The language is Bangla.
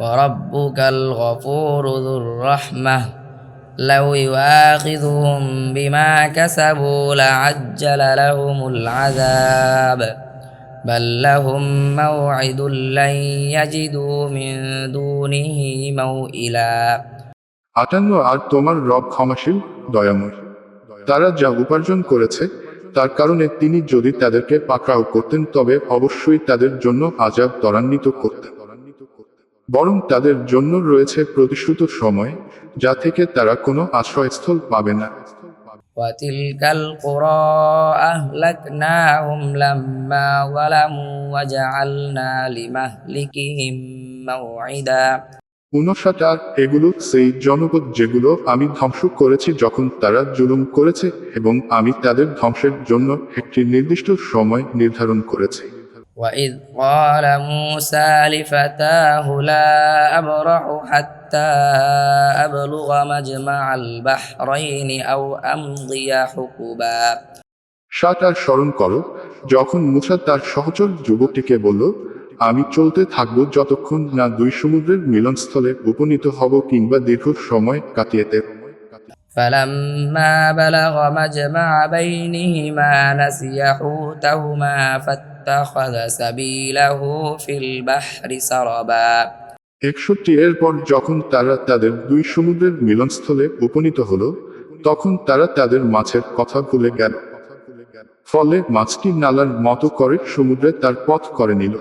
وربك الغفور ذو الرحمة لو يؤاخذهم بما كسبوا لعجل لهم العذاب بل لهم موعد لن يجدوا من دونه موئلا আটান্ন আর তোমার রব ক্ষমাশীল দয়াময় তারা যা উপার্জন করেছে তার কারণে তিনি যদি তাদেরকে পাকড়াও করতেন তবে অবশ্যই তাদের জন্য আজাব ত্বরান্বিত করতেন বরং তাদের জন্য রয়েছে প্রতিশ্রুত সময় যা থেকে তারা কোনো আশ্রয়স্থল পাবে না وتلك القرى أهلكناهم لما ظلموا وجعلنا لمهلكهم موعدا উনষাট আর এগুলো সেই জনপদ যেগুলো আমি ধ্বংস করেছি যখন তারা জুলুম করেছে এবং আমি তাদের ধ্বংসের জন্য একটি নির্দিষ্ট সময় নির্ধারণ করেছি وإذ قال موسى لفتاه لا أبرح حتى أبلغ مجمع البحرين أو أمضي حقبا ষাট আর স্মরণ করো যখন মুসা তার সহচর যুবকটিকে বলল আমি চলতে থাকব যতক্ষণ না দুই সমুদ্রের মিলনস্থলে উপনীত হব কিংবা দীর্ঘ সময় কাটিয়ে দেব فلما بلغ مجمع بينهما نسي حوتهما فاتخذ سبيله في البحر سربا একষট্টি এরপর যখন তারা তাদের দুই সমুদ্রের মিলনস্থলে উপনীত হলো তখন তারা তাদের মাছের কথা ভুলে গেল ফলে মাছটি নালার মতো করে সমুদ্রে তার পথ করে নিল